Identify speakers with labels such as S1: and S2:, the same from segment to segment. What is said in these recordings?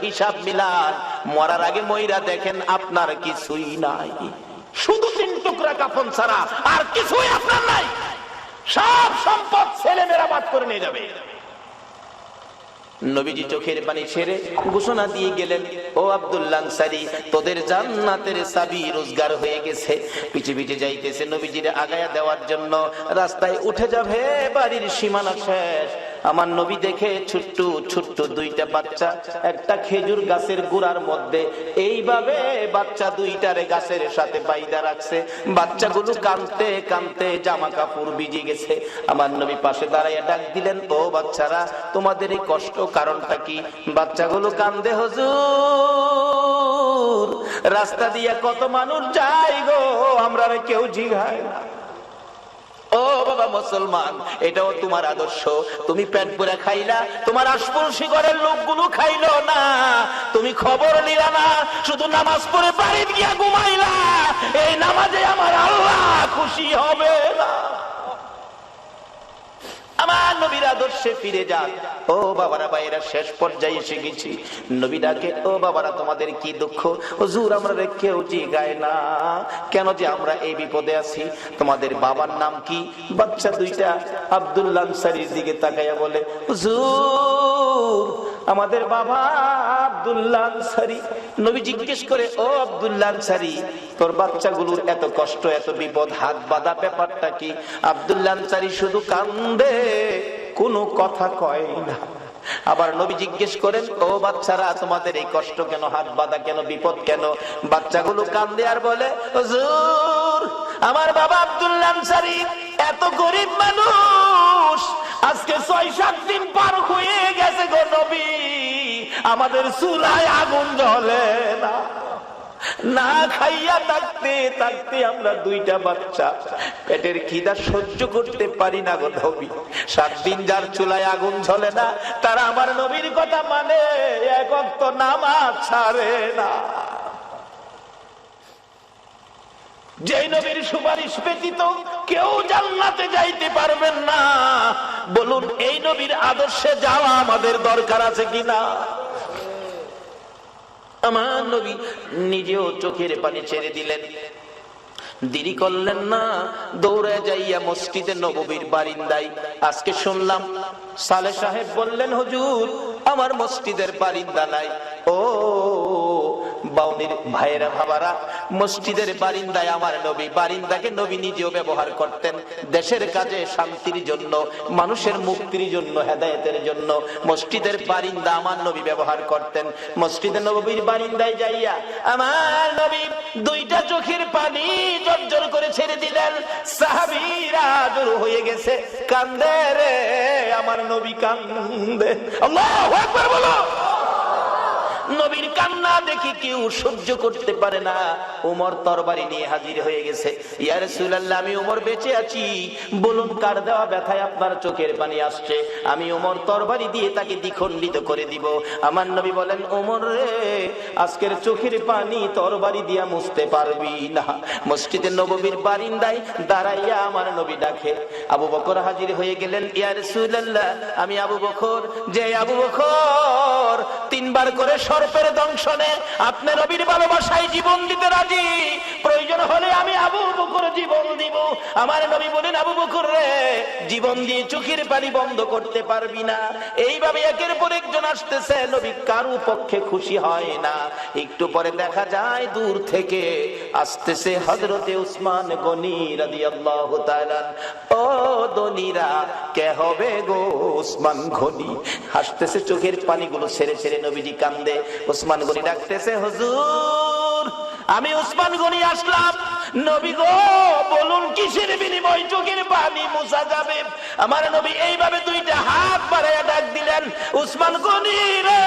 S1: হিসাব মিলান মরার আগে ময়রা দেখেন, আপনার কিছুই নাই। শুধু তিন টুকরা কাফন ছাড়া আর কিছুই আপনার নাই। সব সম্পদ ছেলে মেরাবাদ করে নিয়ে যাবে। নবীজি চোখের পানি ছেড়ে ঘোষণা দিয়ে গেলেন, ও আব্দুল্লাহ সারি তোদের জান্নাতের চাবি রোজগার হয়ে গেছে। পিছে পিছে যাইতেছে নবীজির আগায়া দেওয়ার জন্য। রাস্তায় উঠে যাবে, বাড়ির সীমানা শেষ। আমার নবী দেখে ছোট্ট ছোট্ট দুইটা বাচ্চা, একটা খেজুর গাছের গুড়ার মধ্যে। এইভাবে বাচ্চা দুইটারে গাছের সাথে বাইদা রাখছে। বাচ্চাগুলো কানতে কানতে জামা কাপড় ভিজে গেছে। আমার নবী পাশে দাঁড়াইয়া ডাক দিলেন, ও বাচ্চারা, তোমাদের এই কষ্ট কারণটা কি? বাচ্চাগুলো কান্দে, হজুর, রাস্তা দিয়ে কত মানুষ যায় গো আমরা কেউ জিঘায় না। ও বাবা মুসলমান, এটাও তোমার আদর্শ। তুমি পেট পুরা খাইলা, তোমার আশপড়শি ঘরের লোকগুলো খাইলো না। তুমি খবর নিলা না, শুধু নামাজ পড়ে বাড়ি গিয়া ঘুমাইলা। এই নামাজে আমার আল্লাহ খুশি হবে না। আমার নবীর আদর্শে ফিরে যান ও বাবারা বাইরা শেষ পর্যায়ে এসে গেছি। নবীরাকে ও বাবারা, তোমাদের কি দুঃখ? হুজুর, আমরা কেউ জিগায় না। কেন যে আমরা এই বিপদে আছি? তোমাদের বাবার নাম কি? বাচ্চা দুইটা আব্দুল্লাহ আনসারির দিকে তাকাইয়া বলে, হুজুর আমাদের বাবা আব্দুল্লাহ আনসারি। নবী জিজ্ঞেস করে, ও আব্দুল্লাহ আনসারি, তোর বাচ্চাগুলোর এত কষ্ট, এত বিপদ, হাত বাঁধা ব্যাপারটা কি? আব্দুল্লাহ আনসারি শুধু কান্দে, কোনো কথা কয় না। আবার নবী জিজ্ঞেস করেন, ও বাচ্চারা, তোমাদের এই কষ্ট কেন, হাত বাঁধা কেন, বিপদ কেন? বাচ্চাগুলো কান্দে আর বলে আমার বাবা আব্দুল্লাহ আনসারি, এত গরিব মানুষ আজকে ছয় সাত দিন পার হয়ে গেছে গো নবী। আমাদের চুলায় আগুন জ্বলে না। না খাইয়া থাকতে থাকতে আমরা দুইটা বাচ্চা। পেটের খিদা সহ্য করতে পারি না গো নবী। সাত দিন যার চুলায় আগুন ঝলে না, তারা আমার নবীর কথা মানে। এক নামাজ ছাড়ে না। যে নবীর সুপারিশ ব্যতীত কেউ জান্নাতে যাইতে পারবেন না। বলুন, এই নবীর আদর্শে যাওয়া আমাদের দরকার আছে কিনা? আমার নবী নিজেও চোখের পানি ছেড়ে দিলেন। দেরি করলেন না, দৌড়ে যাইয়া মসজিদে নববীর বারিন্দাই আজকে শুনলাম সালে সাহেব বললেন, হুজুর, আমার মসজিদের বারিন্দা নাই। ও বাউনির ভাইয়েরা, ভাবারা, মসজিদের বারিন্দায় আমার নবী, বারিন্দাকে নবী নিজেও ব্যবহার করতেন। দেশের কাজে শান্তির জন্য, মানুষের মুক্তির জন্য, হেদায়েতের জন্য মসজিদের বারিন্দা আমার নবী ব্যবহার করতেন। মসজিদে নবীর বারিন্দায় যাইয়া আমার নবী দুইটা চোখের পানি জর্জর করে ছেড়ে দিলেন। সাহাবীরা জোর হয়ে গেছে, কান্দে রে, আমার নবী কান্দে। আল্লাহু আকবার বলো। নবীর কান্না দেখি কেউ সহ্য করতে পারে না। উমর তরবারি নিয়ে হাজির হয়ে গেছে। ইয়ার সুলাল্লাহ আমি উমর বেঁচে আছি। বলুন, কার দেওয়া ব্যথায় আপনার চোখের পানি আসছে? আমি উমর তরবারি দিয়ে তাকে দ্বিখণ্ডিত করে দিব। আমার নবী বলেন, উমর রে, আজকের চোখের পানি তরবারি দিয়া মুছতে পারবি না। মসজিদে নববীর বারিন্দায় দাঁড়াইয়া আমার নবী ডাকে। আবু বকর হাজির হয়ে গেলেন ইয়ার সুলাল্লাহ আমি আবু বকর, যে আবু বকর, তিনবার করে সর্পের দংশনে আপনার নবীর ভালোবাসায় জীবন দিতে রাজি। প্রয়োজন হলে আমি আবু বকর জীবন দিব। আমার নবী বলেন, আবু বকর রে, জীবন দিয়ে চোখের পানি বন্ধ করতে পারবি না। এইভাবে একের পর একজন আসতেছে, নবী কারু পক্ষে খুশি হয় না। একটু পরে দেখা যায় দূর থেকে আসতেছে হজরতে উসমান গনি রাদিয়াল্লাহু তাআলা। ও দনিরা, কে হবে গো উসমান ঘনি হাসতেছে, চোখের পানিগুলো ছেড়ে ছেড়ে নবীজি কান্দে। উসমান গনি ডাকতেছে, হুজুর, আমি উসমান গনি আসলাম। নবী গো, বলুন কিসের বিনিময় চোখের পানি মুছা যাবে? আমার নবী এইভাবে দুইটা হাত বাড়াইয়া ডাক দিলেন, উসমান গনি রে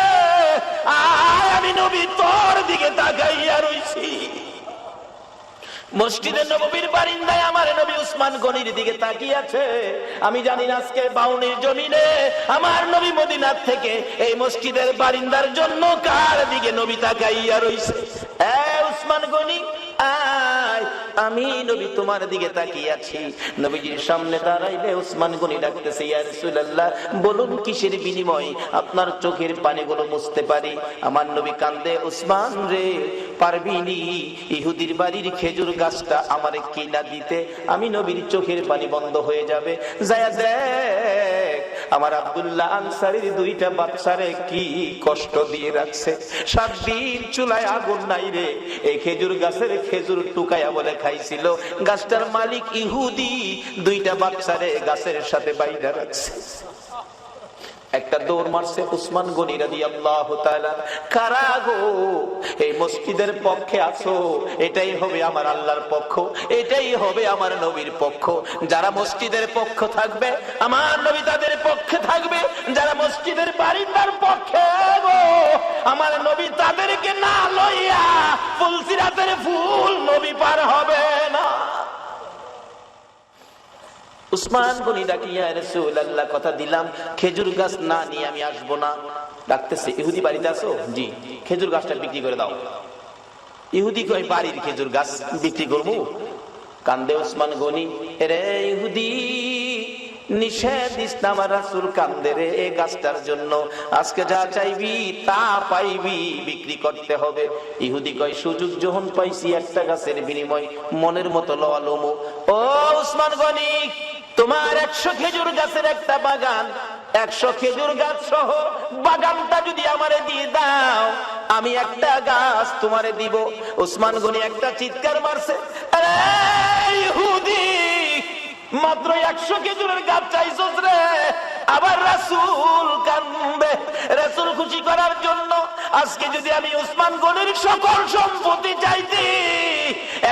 S1: আমি নবী তোর দিকে তাকাইয়া রইছি। বারিন্দায় আমার নবী উসমান গনির দিকে আমি আজকে বাউনির জমিনে আমার নবী থেকে এই মসজিদের বারিন্দার জন্য কার দিকে নবী তাকাইয়া রইছে। এ উসমান গনি আমি নবী তোমার দিকে তাকিয়ে আছি নবীজির সামনে দাঁড়াইলে উসমান গনি ডাকতেছে, ইয়া রাসূলুল্লাহ, বলুন কিসের বিনিময় আপনার চোখের পানিগুলো মুছতে পারি? আমার নবী কান্দে উসমান রে পারবিনি ইহুদির বাড়ির খেজুর গাছটা আমারে কিনা দিতে, আমি নবীর চোখের পানি বন্ধ হয়ে যাবে। যায়া দেখ, আমার আব্দুল্লাহ আনসারির দুইটা বাচ্চারে কি কষ্ট দিয়ে রাখছে। সাত দিন চুলায় আগুন নাই রে, এই খেজুর গাছের খেজুর টুকাইয়া বলে খাইছিল। গাছটার মালিক ইহুদি দুইটা বাচ্চারে গাছের সাথে বাইরে রাখছে। একটা দৌড় মারছে উসমান গনি কারা গো? এই মসজিদের পক্ষে আছো? এটাই হবে আমার আল্লাহর পক্ষ, এটাই হবে আমার নবীর পক্ষ। যারা মসজিদের পক্ষ থাকবে, আমার নবী তাদের পক্ষে থাকবে। যারা মসজিদের বারিন্দার পক্ষে, গো। আমার নবী তাদেরকে না লইয়া ফুলসিরাতের ফুল নবী পার হবে না। উসমান বনি ডাকিয়া আল্লাহ কথা দিলাম। খেজুর গাছ না নিয়ে আমি আসব না। ডাকতেছে, ইহুদি বাড়িতে আসো জি। খেজুর গাছটা বিক্রি করে দাও। ইহুদি কই বাড়ির খেজুর গাছ বিক্রি করব? কান্দে উসমান গনি। রে ইহুদি, নিষেধ ইসলাম রাসুল কান্দে রে এই গাছটার জন্য। আজকে যা চাইবি তা পাইবি, বিক্রি করতে হবে। ইহুদি কয় সুযোগ যখন পাইছি একটা গাছের বিনিময়, মনের মতো লমো। ও উসমান গনি তোমার একশো খেজুর গাছের একটা বাগান, একশো খেজুর গাছ সহ বাগানটা যদি আমারে দিয়ে দাও, আমি একটা গাছ তোমারে দিব। উসমান গনি একটা চিৎকার মারছে মাত্র একশো খেজুরের গাছ চাইছ রে আবার রাসুল কান্দে রাসুল খুশি করার জন্য আজকে যদি আমি উসমান গনির সকল সম্পত্তি চাইতে,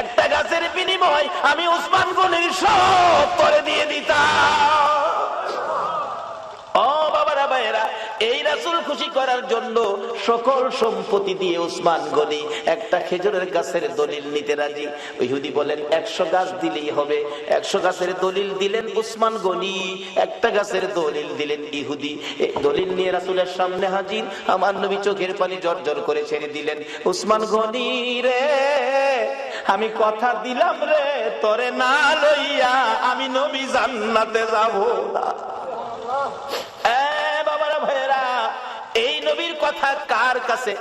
S1: একটা গাছের বিনিময় আমি উসমান গনির সব করে দিয়ে দিতাম। এই রাসুল খুশি করার জন্য সকল সম্পত্তি দিয়ে উসমান গনি একটা খেজুরের গাছের দলিল নিতে রাজি। ইহুদি বলেন, একশো গাছ দিলেই হবে। একশো গাছের দলিল দিলেন উসমান গনি, একটা গাছের দলিল দিলেন ইহুদি। দলিল নিয়ে রাসুলের সামনে হাজির। আমার নবী চোখের পানি জর্জর করে ছেড়ে দিলেন। উসমান গনি রে, আমি কথা দিলাম রে, তরে না লইয়া আমি নবী জান্নাতে যাব না। নবীর কথা কার কাছে?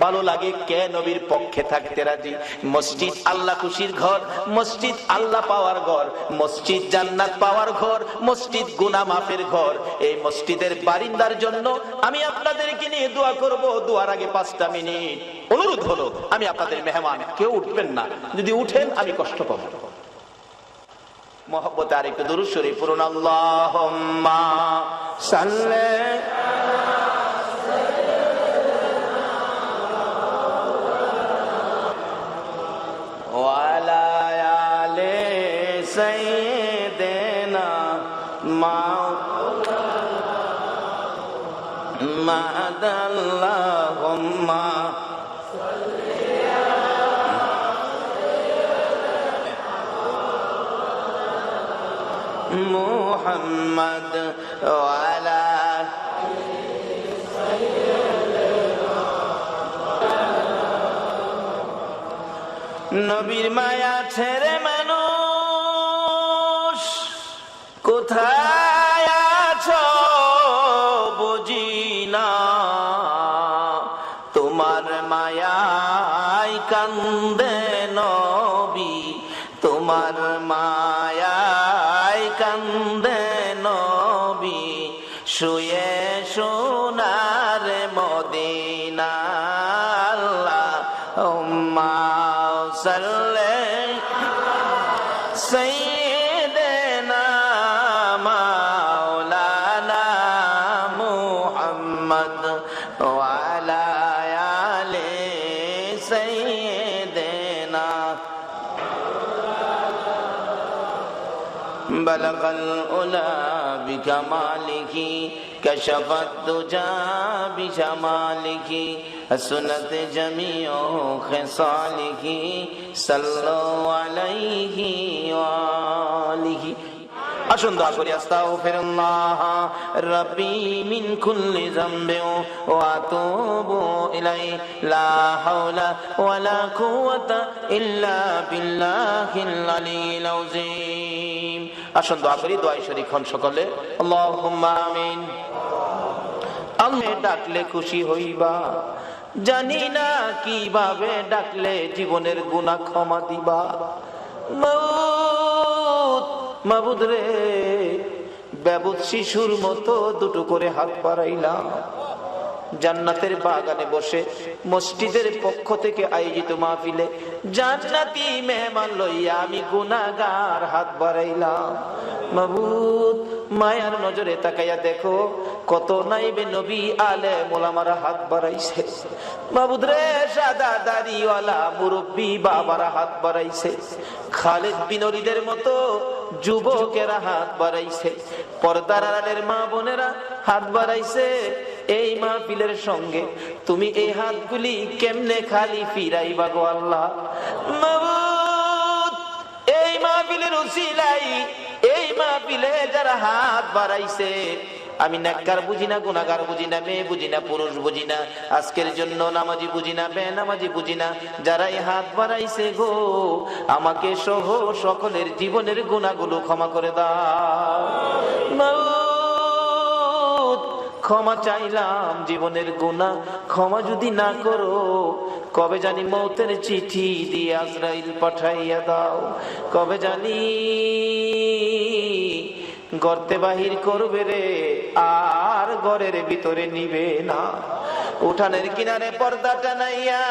S1: ভালো লাগে কে নবীর পক্ষে থাকতে রাজি? মসজিদ আল্লাহ খুশির ঘর, মসজিদ আল্লাহ পাওয়ার ঘর, মসজিদ জান্নাত পাওয়ার ঘর, মসজিদ গুনা মাফের ঘর। এই মসজিদের বারিন্দার জন্য আমি আপনাদেরকে নিয়ে দোয়া করব। দোয়ার আগে পাঁচটা মিনিট। অনুরোধ হলো, আমি আপনাদের মেহমান, কেউ উঠবেন না। যদি উঠেন, আমি কষ্ট পাবো। মোহব্বত আর শরীফ পড়ুন। আল্লাহুম্মা সাল্লি وعلى آل سيدنا محمد اللهم محمد وعلى নবীর মায়া ছেড়ে মানুষ কোথায় আছো বুঝি না। তোমার মায়ায় কান্দে कमालिकी कशफत तुझा भी बिशमालिही सुनत जमियो खसालिही सल्लो अलैहि वालिही। আসুন দোয়া করি, আস্তাগফিরুল্লাহ। রাব্বি মিন কুল্লি যামবিন ওয়া ইলাই লা হাওলা কুওয়াতা ইল্লা বিল্লাহিল আলিয়্যিল আযীম। আসুন দোয়া করি দোয়াই শরীক হন সকলে। আল্লাহুম্মা আমিন। আমি ডাকলে খুশি হইবা। জানি না কীভাবে ডাকলে জীবনের গুনাহ ক্ষমা দিবা। মাউত মাবুদ রে। ব্যবুত শিশুর মতো দুটো করে হাত বাড়াইলাম। জান্নাতের বাগানে বসে মসজিদের পক্ষ থেকে আয়োজিত মাহফিলে জান্নাতি মেহমান লইয়া আমি গুনাগার হাত বাড়াইলাম। মাবুদ, মায়ার নজরে তাকাইয়া দেখো, কত নাইবে নবী আলে মোলামারা হাত বাড়াইছে। মাবুদ রে, সাদা দাড়িওয়ালা মুরব্বী বাবারা হাত বাড়াইছে। খালেদ বিনরিদের মতো যুবকেরা হাত বাড়াইছে। পর্দার আড়ালের মা বোনেরা হাত বাড়াইছে। এই মাহফিলের সঙ্গে তুমি এই হাতগুলি কেমনে খালি ফিরাইবা গো আল্লাহ? এই মাহফিলের উসিলাই এই মাহফিলে যারা হাত বাড়াইছে, আমি নাক্কার বুঝি না গুনাগার বুঝি না, মেয়ে বুঝি না, পুরুষ বুঝি না, আজকের জন্য নামাজি বুঝি না বে নামাজি বুঝি না যারা এই হাত বাড়াইছে গো, আমাকে সহ সকলের জীবনের গুণাগুলো ক্ষমা করে দাও। ক্ষমা চাইলাম জীবনের গুণা ক্ষমা যদি না করো, কবে জানি মৌতের চিঠি দিয়ে আজরাইল পাঠাইয়া দাও। কবে জানি গর্তে বাহির করবে রে, আর ঘরের ভিতরে নিবে না। উঠানের কিনারে পর্দা টানাইয়া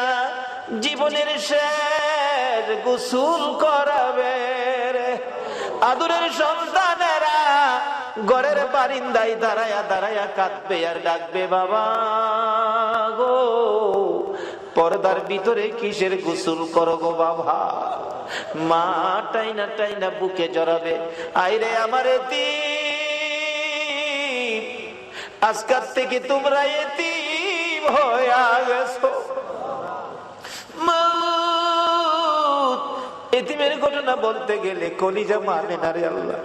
S1: জীবনের শেষ গোসুল করাবে রে। আদুরের সন্তানেরা ঘরের বারিন্দায় দাঁড়ায়া দাঁড়ায়া কাঁদবে আর ডাকবে, বাবা গো, পর্দার ভিতরে কিসের গোসল করো গো বাবা? মা টাইনা টাইনা বুকে জড়াবে, আইরে আমার এতিম আজকাল থেকে তোমরা এতিম হয়ে গেছো। এতিমের ঘটনা বলতে গেলে কলিজা মানে না রে আল্লাহ।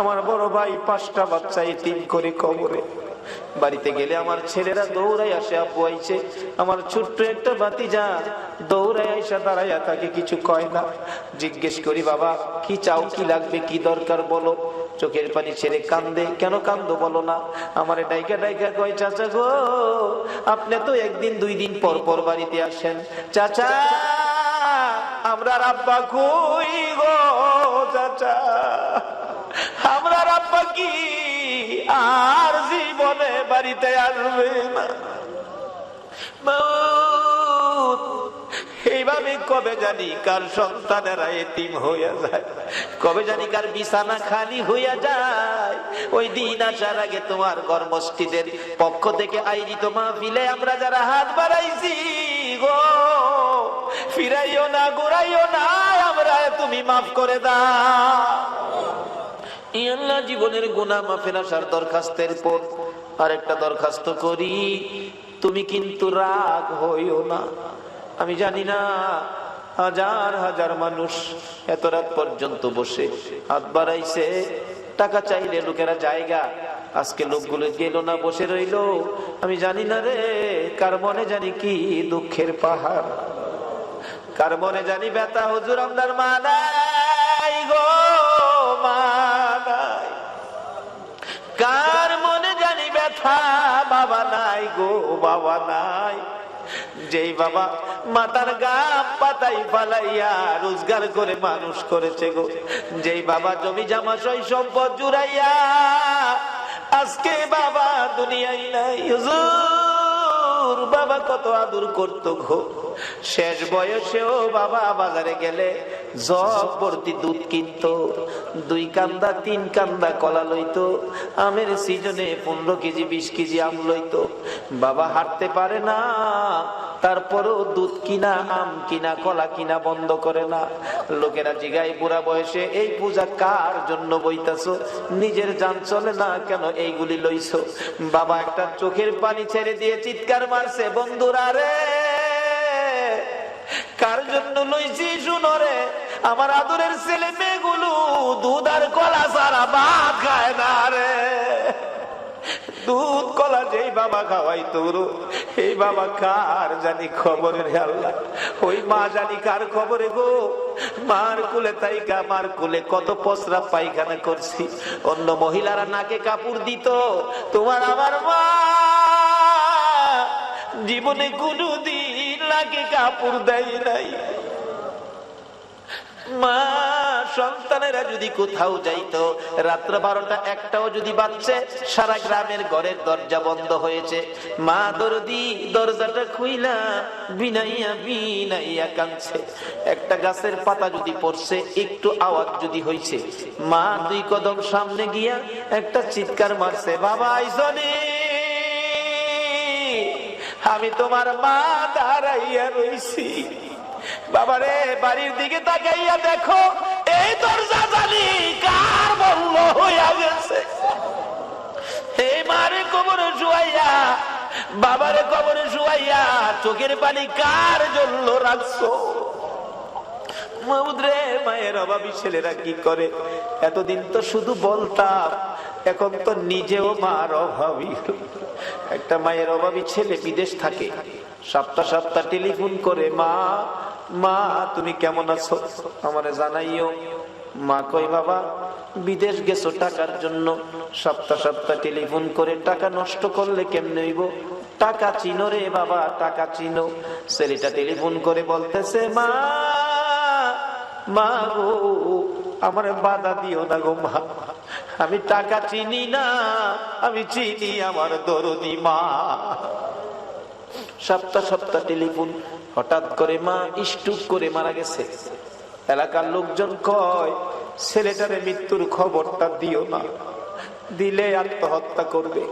S1: আমার বড় ভাই পাঁচটা বাচ্চা এতিম করে কবরে। বাড়িতে গেলে আমার ছেলেরা দৌড়াই আসে আপু আইছে, আমার ছোট্ট একটা বাতি যা দৌড়াই আইসা দাঁড়াইয়া তাকে কিছু কয় না। জিজ্ঞেস করি, বাবা, কি চাও, কি লাগবে, কি দরকার বলো? চোখের পানি ছেড়ে কান্দে, কেন কান্দো বলো না? আমার ডাইকা ডাইকা কয়, চাচা গো, আপনি তো একদিন, দুই দিন পর পর বাড়িতে আসেন। চাচা, আমরা আব্বা কই গো, চাচা? আমরা আব্বা কি আর জীবনে বাড়িতে আসবে না। এইভাবে কবে জানি কার সন্তানেরা এতিম হইয়া যায়। কবে জানি কার বিছানা খালি হইয়া যায়। ওই দিন আসার আগে তোমার কর্মস্থিদের পক্ষ থেকে আয়োজিত মাহফিলে আমরা যারা হাত বাড়াইছি গো, ফিরাইও না গোড়াইও না, আমরা তুমি মাফ করে দাও। আল্লাহ জীবনের গুনাহ মাফের আসার দরখাস্তের পর আরেকটা দরখাস্ত করি। তুমি কিন্তু রাগ হইও না। আমি জানি না, হাজার হাজার মানুষ এত রাত পর্যন্ত বসে হাত বাড়াইছে। টাকা চাইলে লোকেরা জায়গা। আজকে লোকগুলো গেল না, বসে রইল। আমি জানি না রে, কার মনে জানি কি দুঃখের পাহাড়। কার মনে জানি ব্যথা, হুজুর, আপনার মা কার মনে জানি ব্যথা? বাবা নাই গো, বাবা নাই। যেই বাবা মাতার গাম পাতাই ফালাইয়া রোজগার করে মানুষ করেছে গো, যেই বাবা জমি জামা সই সম্পদ জুড়াইয়া, আজকে বাবা দুনিয়াই নাই। হুজুর বাবা কত আদর করত গো। শেষ বয়সেও বাবা বাজারে গেলে জগ দুধ কিনত, দুই কান্দা, তিন কান্দা কলা লইত, আমের সিজনে পনেরো কেজি, বিশ কেজি আম লইত। বাবা হাঁটতে পারে না তারপরেও দুধ কিনা, আম কিনা, কলা কিনা বন্ধ করে না। লোকেরা জিগাই বুড়া বয়সে এই পূজা কার জন্য বইতাছো? নিজের যান চলে না, কেন এইগুলি লইছো? বাবা একটা চোখের পানি ছেড়ে দিয়ে চিৎকার মারছে, বন্ধুরা রে, কার জন্য লইছি শুনো রে? আমার আদরের ছেলে মেয়েগুলো দুধ আর কলা সারা ভাত খায় না রে। দুধ কলা যেই বাবা খাওয়াই তোর, এই বাবা কার জানি খবরের আল্লাহ? ওই মা জানি কার খবরে গো? মার কুলে তাইকা, মার কুলে কত পসরা পায়খানা করছি। অন্য মহিলারা নাকে কাপড় দিত, তোমার আমার মা জীবনে কোনদিন নাকে কাপড় দেয় নাই। মা সন্তানেরা যদি কোথাও যাইতো, রাত্র বারোটা একটাও যদি বাচ্চে সারা গ্রামের ঘরের দরজা বন্ধ হয়েছে। মা দরদি দরজাটা খুইলা বিনাইয়া বিনাইয়া কাঁদছে। একটা গাছের পাতা যদি পড়ছে, একটু আওয়াজ যদি হয়েছে মা দুই কদম সামনে গিয়া একটা চিৎকার মারছে, বাবা, আইসনি? আমি তোমার মা দাঁড়াইয়া রইছি। বাবারে, বাড়ির দিকে তাকাইয়া দেখো, এই দরজা জানি কার বলল হইয়া গেছে। এই মারে কবরে শুয়াইয়া, বাবারে কবরে শুয়াইয়া, চোখের পানি কার জন্য রাখছো? মাহুদ মায়ের অভাবী ছেলেরা কি করে? এতদিন তো শুধু বলতাম, এখন তো নিজেও মার অভাবী। একটা মায়ের অভাবী ছেলে বিদেশ থাকে, সপ্তাহ সপ্তাহ টেলিফোন করে, মা মা, তুমি কেমন আছো? আমারে জানাইও। মা কই বাবা, বিদেশ গেছো টাকার জন্য। সপ্তাহ সপ্তাহ টেলিফোন করে টাকা নষ্ট করলে কেমনে হইব? টাকা চিনো রে বাবা, টাকা চিনো। ছেলেটা টেলিফোন করে বলতেছে, মা মা গো, আমার বাধা দিও না গো মা। আমি টাকা চিনি না, আমি চিনি আমার দরদি মা। সপ্তাহ সপ্তাহ টেলিফোন হঠাৎ করে মা স্টুক করে মারা গেছে। এলাকার লোকজন কয় ছেলেটারে মৃত্যুর খবরটা দিও না। দিলে আত্মহত্যা করবে।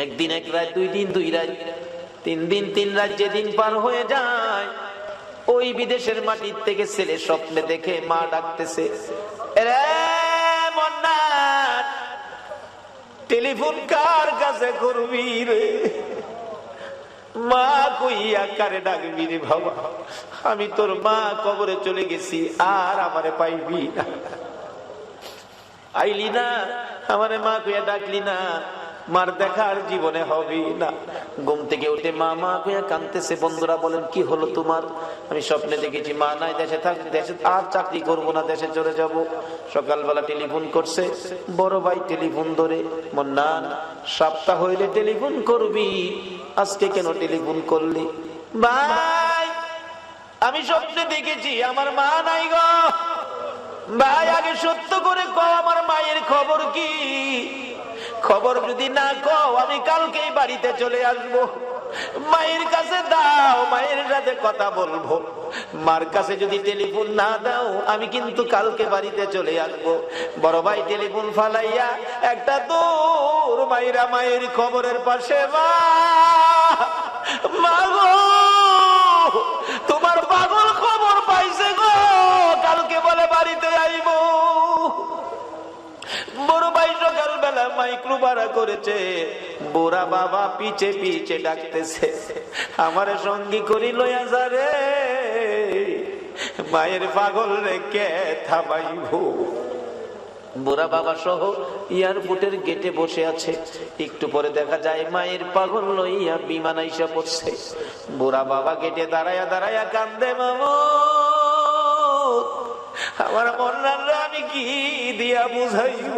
S1: একদিন এক রাত দুই দিন দুই রাত তিন দিন তিন রাত যেদিন পার হয়ে যায় ওই বিদেশের মাটির থেকে ছেলে স্বপ্নে দেখে মা ডাকতেছে "এরে মন্নান, টেলিফোন কার কাছে করবি রে? মা কইয়া কারে ডাকবি রে বাবা আমি তোর মা কবরে চলে গেছি, আর আমারে পাইবি না। আইলি না, আমারে মা কইয়া ডাকলি না। মার দেখার জীবনে হবে না। ঘুম থেকে উঠে মা মা কইয়া কানতেছে বন্ধুরা বলেন, কি হলো তোমার? আমি স্বপ্নে দেখেছি, মা নাই, দেশে থাক, দেশে আর চাকরি করব না, দেশে চলে যাব। সকালবেলা টেলিফোন করছে, বড় ভাই, টেলিফোন ধরে। মন্নান সপ্তাহ হইলে টেলিফোন করবি, আজকে কেন টেলিফোন করলি? ভাই, আমি স্বপ্নে দেখেছি, আমার মা নাই গো। ভাই, আগে সত্য করে কও, আমার মায়ের খবর কি? খবর যদি না কও, আমি কালকেই বাড়িতে চলে আসব। মায়ের কাছে দাও, মায়ের সাথে কথা বলব। মার কাছে যদি টেলিফোন না দাও, আমি কিন্তু কালকে বাড়িতে চলে আসব। বড় ভাই টেলিফোন ফালাইয়া একটা দূর মায়েরা মায়ের খবরের পাশে মা গো বেলা মাইক্রো ভাড়া করেছে। বুড়া বাবা পিছে পিছে ডাকতেছে। আমার সঙ্গী করি লইয়া যা রে। মায়ের পাগল রে কে থামাইব? বুড়া বাবা সহ এয়ারপোর্টের গেটে বসে আছে। একটু পরে দেখা যায় মায়ের পাগল লইয়া বিমান আইসা পড়ছে। বুড়া বাবা গেটে দাঁড়ায়া দাঁড়ায়া কান্দে, মামু, আমার মন্নানরা আমি কি দিয়া বুঝাইব?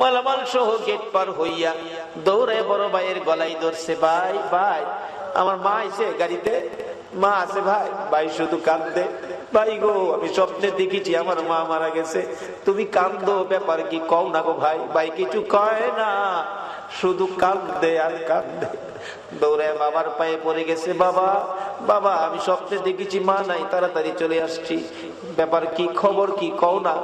S1: মালামাল সহ গেট পার হইয়া দৌড়ে বড় ভাইয়ের গলাই ধরছে, ভাই ভাই, আমার মা এসে গাড়িতে? মা আছে ভাই ভাই শুধু কান্দে ভাই গো, আমি স্বপ্নে দেখেছি আমার মা মারা গেছে। তুমি কান্দো ব্যাপার কি কও না গো ভাই? ভাই, কিছু কয় না, শুধু কান্দে আর কান্দে দৌড়ে বাবার পায়ে পড়ে গেছে, বাবা বাবা, আমি স্বপ্নে দেখেছি, মা নাই, তাড়াতাড়ি চলে আসছি। ব্যাপার কি, খবর কি, কও না।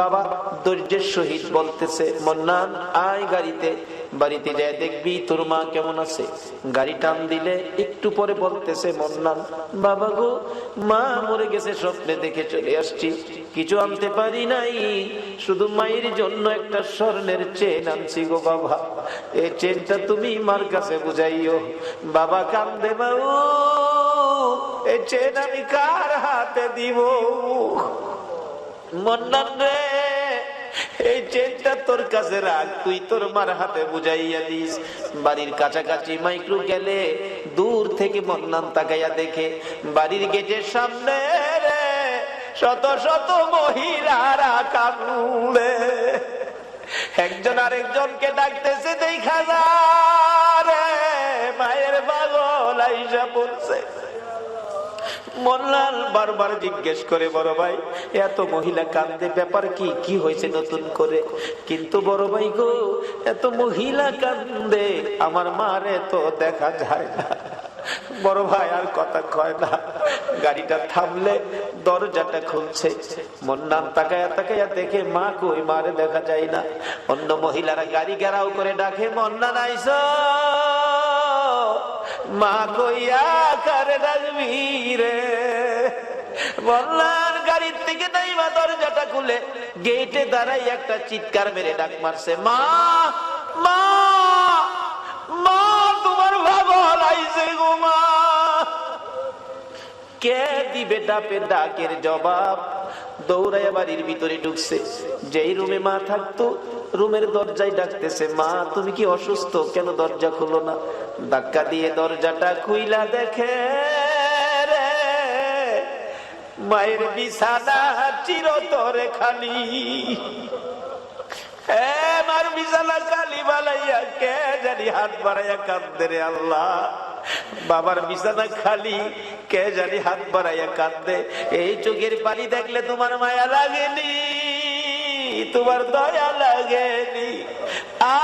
S1: বাবা ধৈর্যের সহিত বলতেছে, মন্নান, আয় গাড়িতে, বাড়িতে যায় দেখবি তোর মা কেমন আছে। গাড়ি টান দিলে একটু পরে বলতেছে, মন্নান, বাবা গো, মা মরে গেছে, স্বপ্নে দেখে চলে আসছি। কিছু আনতে পারি নাই। শুধু মায়ের জন্য একটা স্বর্ণের চেন আনছি গো বাবা। এই চেনটা তুমি মার কাছে বুঝাইও। বাবা কান্দে বাবু এই চেন আমি কার হাতে দিব? মন্নান রে এই চেনটা তোর কাছে রাখ। তুই তোর মার হাতে বুঝাইয়া দিস। বাড়ির কাছাকাছি মাইক্রো গেলে দূর থেকে মন্নান তাকাইয়া দেখে, বাড়ির গেটের সামনে শত শত মহিলারা কামড়ে একজন আরেকজনকে ডাকতেছে, দেখা রে, মায়ের পাগল আইসা পড়ছে মল্লাল বারবার জিজ্ঞেস করে, বড় ভাই, এত মহিলা কান্দে ব্যাপার কি? কি হয়েছে নতুন করে? কিন্তু বড় ভাই গো, এত মহিলা কান্দে আমার মারে তো দেখা যায় না। বড় ভাই, আর কথা কয় না। গাড়িটা থামলে দরজাটা খুলছে। মন্নান তাকায়া তাকায়া দেখে মা কই, মারে দেখা যায় না। অন্য মহিলারা গাড়ি গেরাও করে ডাকে মন্নান আইস মা কইয়া কারে রে? বললার গাড়ির থেকে নাইবা দরজাটা খুলে। গেটে দাঁড়াই একটা চিৎকার মেরে ডাক মারছে মা মা মা! কে দিবে ডাপের ডাকের জবাব? দৌড়াইয়া বাড়ির ভিতরে ঢুকছে। যেই রুমে মা থাকতো, রুমের দরজায় ডাকতেছে, মা, তুমি কি অসুস্থ? কেন দরজা খুলো না? ধাক্কা দিয়ে দরজাটা খুইলা দেখে মায়ের বিছানা চিরতরে খালি। মার বিছানা কালি বালাইয়া কে জানি হাত বাড়াইয়া কান্দে রে আল্লাহ। বাবার বিছানা খালি, কে জানি হাত বাড়াইয়া কান্দে এই চোখের পানি দেখলে তোমার মায়া লাগেনি, তোমার দয়া লাগেনি।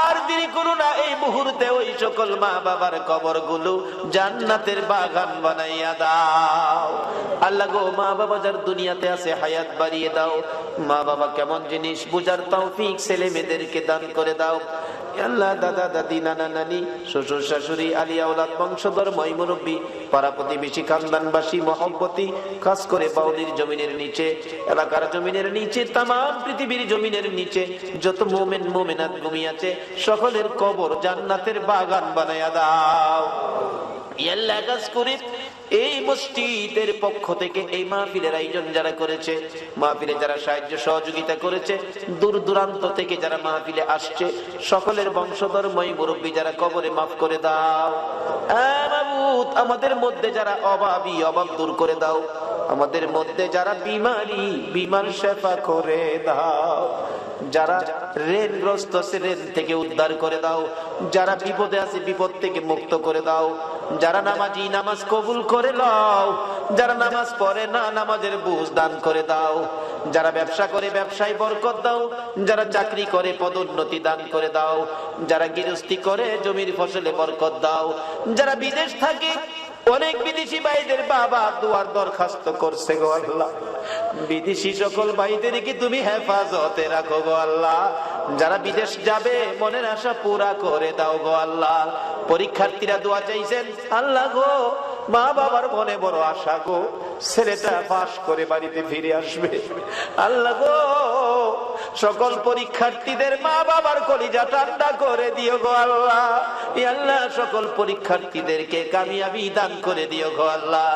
S1: আর দেরি করো না, এই মুহূর্তে ওই সকল মা বাবার কবরগুলো জান্নাতের বাগান বানাইয়া দাও। আল্লাহ গো, মা বাবা যার দুনিয়াতে আছে, হায়াত বাড়িয়ে দাও। মা বাবা কেমন জিনিস, বুঝার তৌফিক ছেলে মেয়েদেরকে দান করে দাও। আল্লাহ, দাদা, দাদি, নানা, নানি, শ্বশুর, শাশুড়ি বংশধর ময় মুরব্বী, পাড়া প্রতিবেশী, খানদানবাসী, মহব্বতী, খাস করে বাউলির জমিনের নিচে, এলাকার জমিনের নিচে তাম পৃথিবীর জমিনের নিচে, যত মোমেন, মোমেনাত ঘুমিয়াছে সকলের কবর জান্নাতের বাগান বানায়া দাও। করে এই মসজিদের পক্ষ থেকে এই মাহফিলের আয়োজন যারা করেছে, মাহফিলে যারা সাহায্য সহযোগিতা করেছে, দূর দূরান্ত থেকে যারা মাহফিলে আসছে, সকলের বংশধর মই মুরব্বী যারা কবরে মাফ করে দাও। আমাদের মধ্যে যারা অভাবী, অভাব দূর করে দাও। আমাদের মধ্যে যারা বিমারি, বিমান শেফা করে দাও। যারা ঋণগ্রস্ত আছে থেকে উদ্ধার করে দাও। যারা বিপদে আছে, বিপদ থেকে মুক্ত করে দাও। যারা নামাজি নামাজ কবুল করে লও যারা নামাজ পড়ে না, নামাজের বুঝ দান করে দাও। যারা ব্যবসা করে, ব্যবসায় বরকত দাও, যারা চাকরি করে, পদোন্নতি দান করে দাও। যারা গৃহস্থী করে, জমির ফসলে বরকত দাও। যারা বিদেশ থাকে, অনেক বিদেশি ভাইদের বাবা দুয়ার দরখাস্ত করছে গো আল্লাহ। বিদেশি সকল ভাইদের কি তুমি হেফাজতে রাখো গো আল্লাহ। যারা বিদেশ যাবে, মনের আশা পুরা করে দাও গো আল্লাহ। পরীক্ষার্থীরা দোয়া চাইছেন, আল্লাহ গো, মা বাবার মনে বড় আশা গো। ছেলেটা পাশ করে বাড়িতে ফিরে আসবে। আল্লাহ গো সকল পরীক্ষার্থীদের মা বাবার কলিজা ঠান্ডা করে দিও গো আল্লাহ। আল্লাহ, সকল পরীক্ষার্থীদেরকে কামিয়াবি দান করে দিও গো আল্লাহ।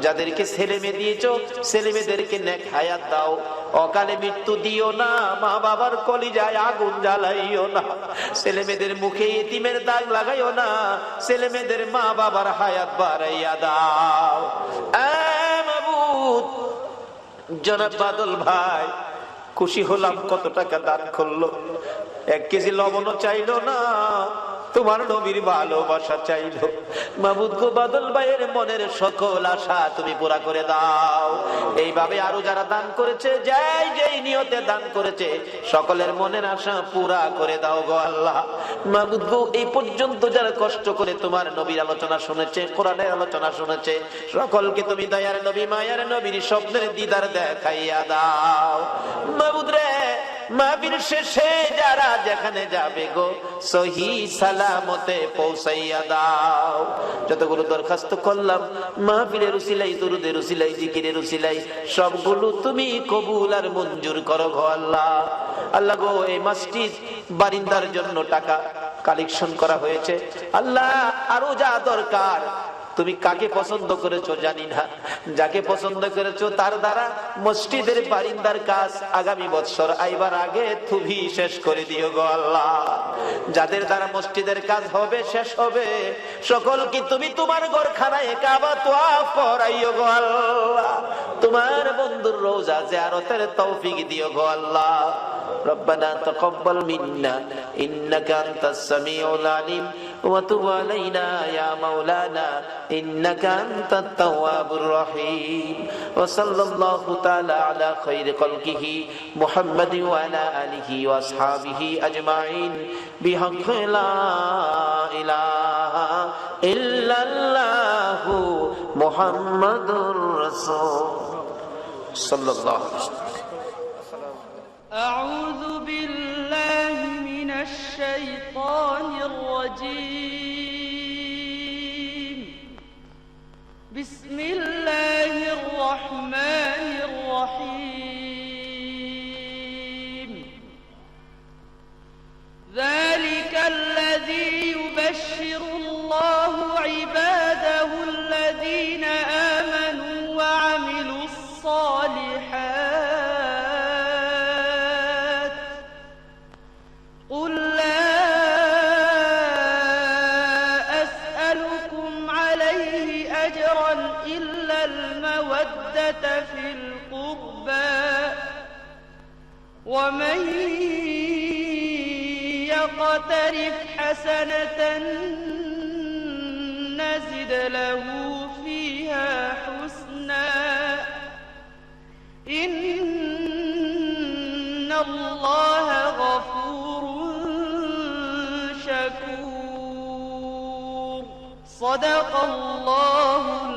S1: যাদেরকে ছেলে মেয়ে দিয়েছ ছেলে মেয়েদেরকে নেক হায়াত দাও। অকালে মৃত্যু দিও না, মা বাবার কলিজায় আগুন জ্বালাইও না। ছেলে মেয়েদের মুখে এতিমের দাগ লাগাইও না ছেলে মেয়েদের মা বাবার হায়াত বাড়াইয়া দাও। জনাব বাদল ভাই খুশি হলাম কত টাকা দান করল? এক কেজি লবণও চাইলো না। তোমার নবীর ভালোবাসা চাইলো। মাহবুদ গো, বাদল ভাইয়ের মনের সকল আশা তুমি পুরা করে দাও। এইভাবে আরও যারা দান করেছে, যাই যেই নিয়তে দান করেছে, সকলের মনের আশা পুরা করে দাও গো আল্লাহ। মাহবুদ গো, এই পর্যন্ত যারা কষ্ট করে তোমার নবীর আলোচনা শুনেছে, কোরআনের আলোচনা শুনেছে, সকলকে তুমি দয়ার নবী, মায়ার নবীর স্বপ্নের দিদার দেখাইয়া দাও। মাহবুদ রে মাহবির শেষে যারা যেখানে যাবে গো, সহি সালামতে পৌঁছাইয়া দাও। যতগুলো দরখাস্ত করলাম, মাহফিলের উসিলাই দুরুদের উসিলাই জিকিরের উসিলাই সবগুলো তুমি কবুল আর মঞ্জুর করো গো আল্লাহ। আল্লাহ গো, এই মসজিদ বারিন্দার জন্য টাকা কালেকশন করা হয়েছে। আল্লাহ, আরও যা দরকার তুমি কাকে পছন্দ করেছো জানি না যাকে পছন্দ করেছো তার দ্বারা মসজিদের বারিন্দার কাজ আগামী বছর আইবার আগে তুমি শেষ করে দিও গো আল্লাহ যাদের দ্বারা মসজিদের কাজ হবে শেষ হবে সকলকে তুমি তোমার ঘরখানায় কাবা তোয়াফ করাইও গো আল্লাহ তোমার বন্ধুর রোজা জিয়ারতের তৌফিক দিও গো আল্লাহ ربنا تقبل منا إنك أنت السميع العليم وتب علينا يا مولانا إنك أنت التواب الرحيم وصلى الله تعالى على خير خلقه محمد وعلى آله وأصحابه أجمعين بحق لا إله إلا الله محمد رسول صلى الله عليه وسلم
S2: أعوذ بالله من الشيطان الرجيم. بسم الله الرحمن الرحيم. ذلك الذي يبشر الله حسنة نزد له فيها حسنا. إن الله غفور شكور. صدق الله